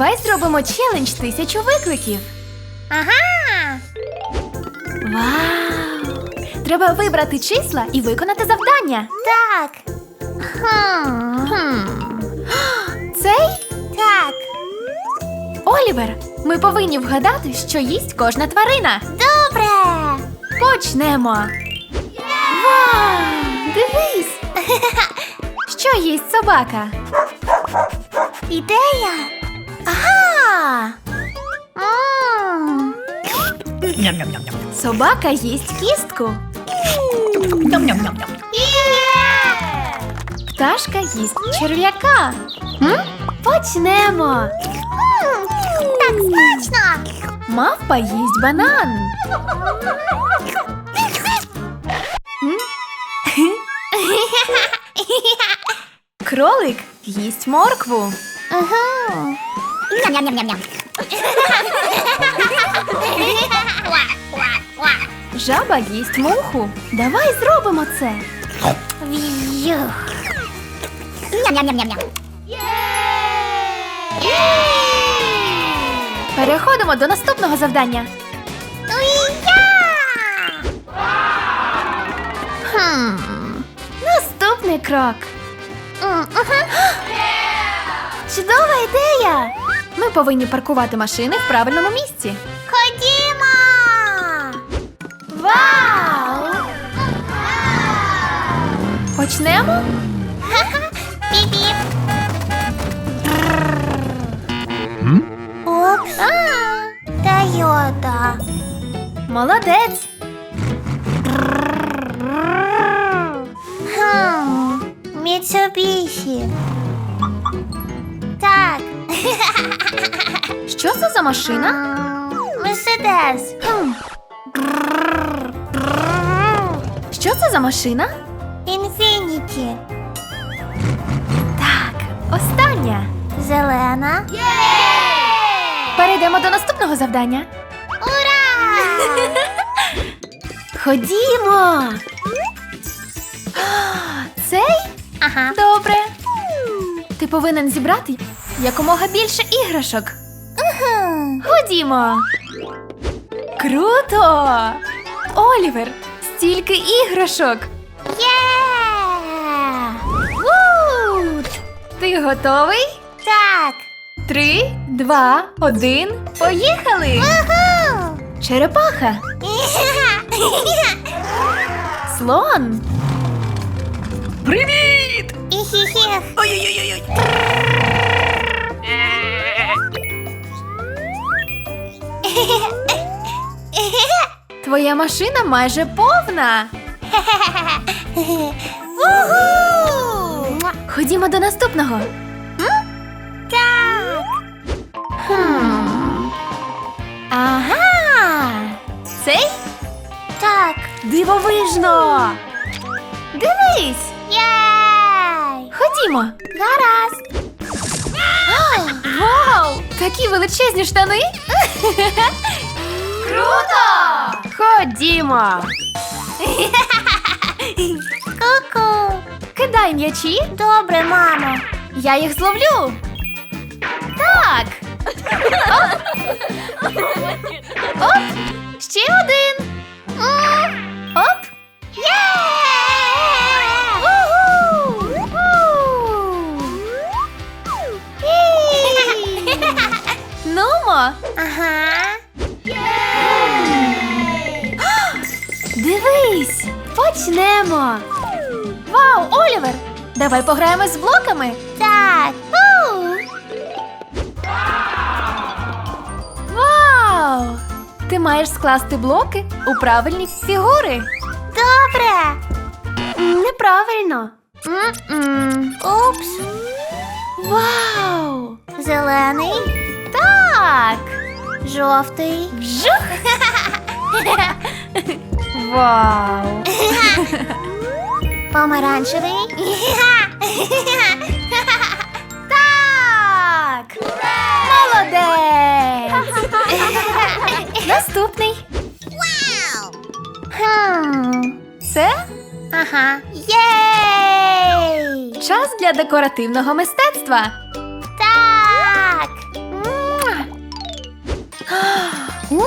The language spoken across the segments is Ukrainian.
Давай зробимо челендж тисячу викликів. Ага. Вау! Треба вибрати числа і виконати завдання. Так. Хм. Цей Так. Олівер. Ми повинні вгадати, що їсть кожна тварина. Добре. Почнемо. Вау! Дивись! Що їсть собака? Ідея. Ага! М. Собака їсть кістку. Є! Пташка їсть черв'яка. М? Почнемо. Так смачно. Мавпа їсть банан. М? Кролик їсть моркву. Ага. Ням-ням-ням-ням. Жаба їсть муху. Давай зробимо це. В'юх. Ням-ням-ням-ням. Переходимо до наступного завдання. Хм. Наступний крок. Чудова ідея! Ми повинні паркувати машини в правильному місці. Ходімо! Вау! Почнемо? Ха-ха. Опс. Тойота. Молодець! Хм. Що це за машина? Мерседес. Хм. Що це за машина? Інфініті. Так, остання. Зелена. Перейдемо до наступного завдання. Ура! Ходімо. Цей? Ага. Добре. Ти повинен зібрати якомога більше іграшок. Ходімо. Круто! Олівер, стільки іграшок. Є! Ти готовий? Так. Три, два, один. Поїхали! Черепаха, слон. Привіт! Ой-ой-ой! Твоя машина майже повна. Ходімо до наступного. Так. Ага. Цей Так. дивовижно. Дивись. Єй! Ходімо. Гаразд. Вау! Такі величезні штани. Круто! Ходімо. Ку-ку. Кидай м'ячі. Добре, мамо. Я їх зловлю. Так. Оп. Оп. Ще один. Почнемо. Вау, Олівер. Давай пограємо з блоками. Так. Вау! Ти маєш скласти блоки у правильні фігури. Добре. Неправильно. М-м. Упс. Вау! Зелений. Так! Жовтий. Вжух! Вау! Помаранчевий. Так! Молодець! Наступний. Хм. Це Ага. Єй! час для декоративного мистецтва. Так. М,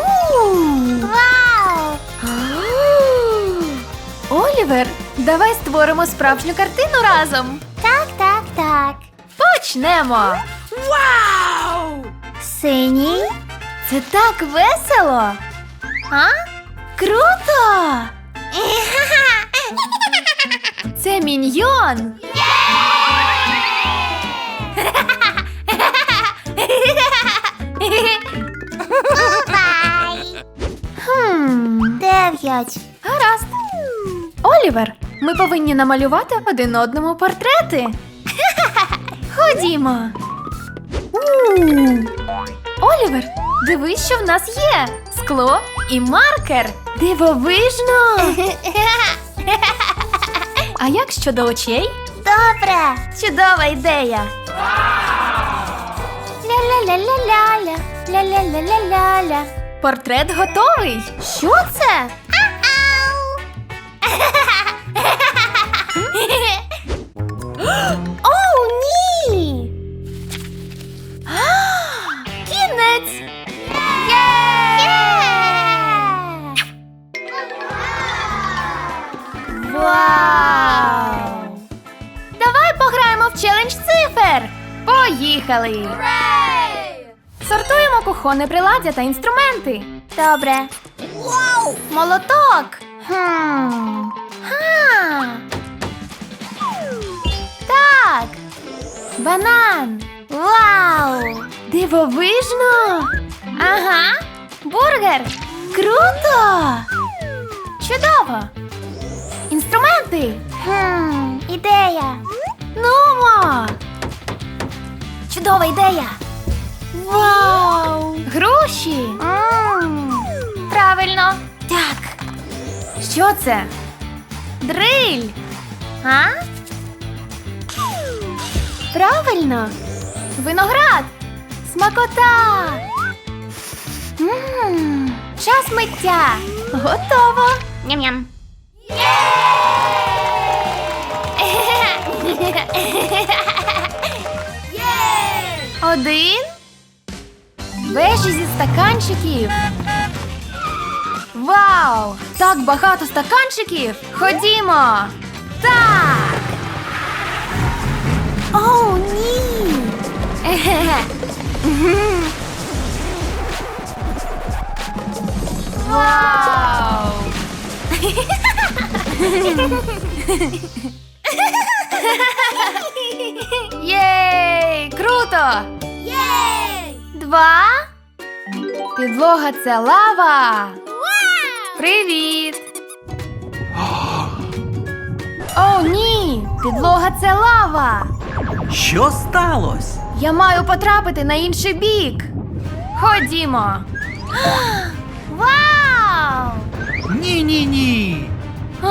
Олівер, давай створимо справжню картину разом. Так, так, так. Почнемо. Вау! Синій. Це так весело. А? Круто! Це міньйон. Бувай. Хм. Дев'ять. Олівер, ми повинні намалювати один одному портрети. Ходімо. Олівер, дивись, що в нас є: скло і маркер. Дивовижно! А як щодо очей? Добре. Чудова ідея. Ля-ля-ля-ля-ля-ля. Ля-ля-ля-ля-ля-ля. Портрет готовий. Що це? Оу, ні! Кінець! Вау! Давай пограємо в челендж цифр! Поїхали! Сортуємо кухонне приладдя та інструменти. Добре. Молоток. Хм. Так. Банан. Вау! Дивовижно. Ага. Бургер. Круто. Чудово. Інструменти. Хм. Ідея. Нумо. Чудова ідея. Вау! Груші. М. Правильно. Що це? Дриль. А? Правильно. Виноград. Смакота. Мм, час миття. Готово. Ням-ням. Один. Вежі зі стаканчиків. Вау! Так багато стаканчиків. Ходімо. Так. Оу, ні. Вау! Єй! Круто! Єй! Два. Підлога це лава. Привіт! О, ні! Підлога це лава. Що сталося? Я маю потрапити на інший бік. Ходімо. Вау! Ні, ні, ні. А.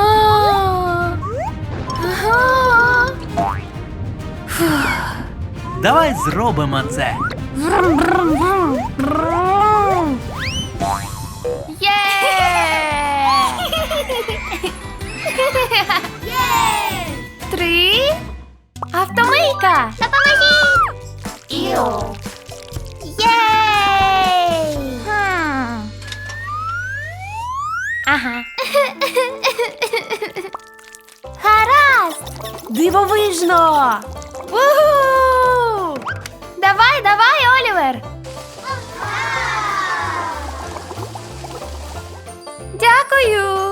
Ага. Давай зробимо це. Три. Автомийка. Допоможіть! Іу. Єй! Хм. Ага. Гаразд! Дивовижно! Уху! Давай, давай, Олівер! Дякую!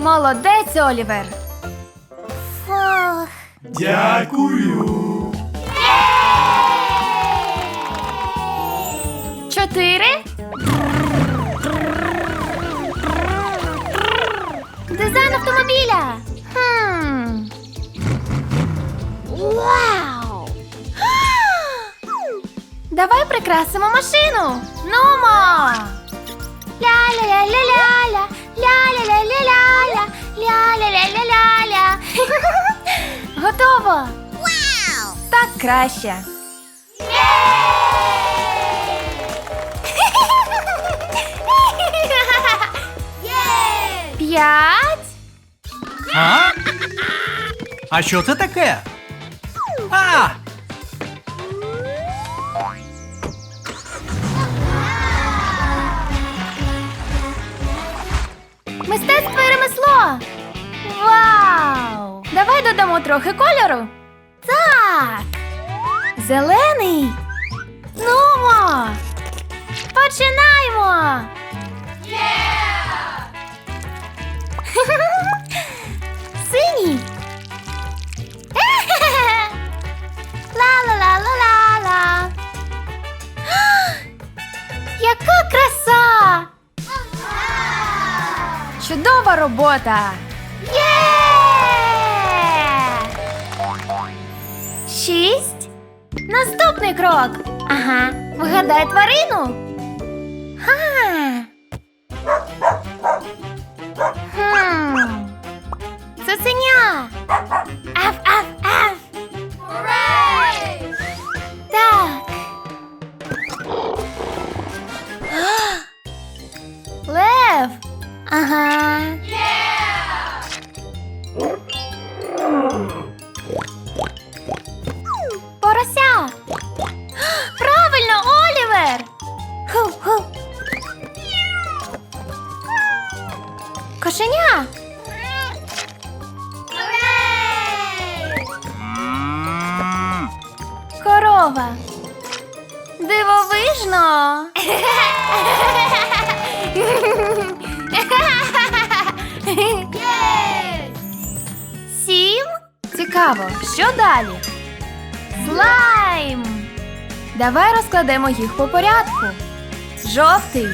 Молодець, Олівер! Фух. Дякую. Чотири. Дизайн автомобіля. Хм. Вау! Давай прикрасимо машину. Нумо! Ля-ля-ля-ля-ля-ля, ля-ля-ля-ля-ля-ля, ля-ля-ля-ля-ля-ля. Готово! Вау! Так краще. П'ять. А? А що це таке? А! Мистецтво і ремесло. Вау! Давай додамо трохи кольору. Так. Зелений. Нумо. Починаємо. Синій. Чудова робота! Є! Шість. Наступний крок. Ага. Вгадай тварину. Корова. Дивовижно. Сім. Цікаво, що далі? Слайм. Давай розкладемо їх по порядку. Жовтий.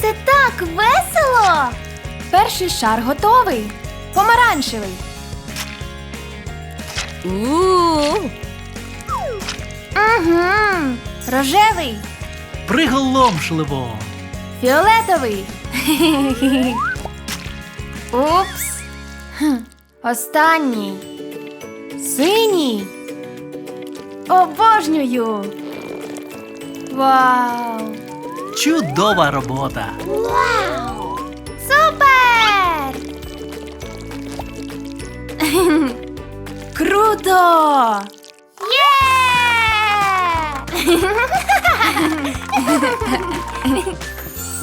Це так весело. Перший шар готовий. Помаранчевий. Угу. Рожевий. Приголомшливо. Фіолетовий. Упс. Хм, Останній. Синій. Обожнюю. Вау. Чудова робота. Вау. Супер! Круто! Є!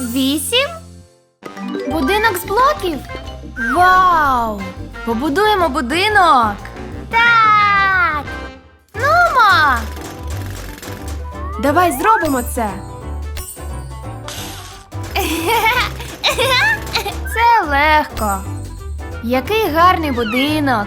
Вісім? Будинок з блоків? Вау! Побудуємо будинок! Так. Нумо! Давай зробимо це. Це легко. Який гарний будинок.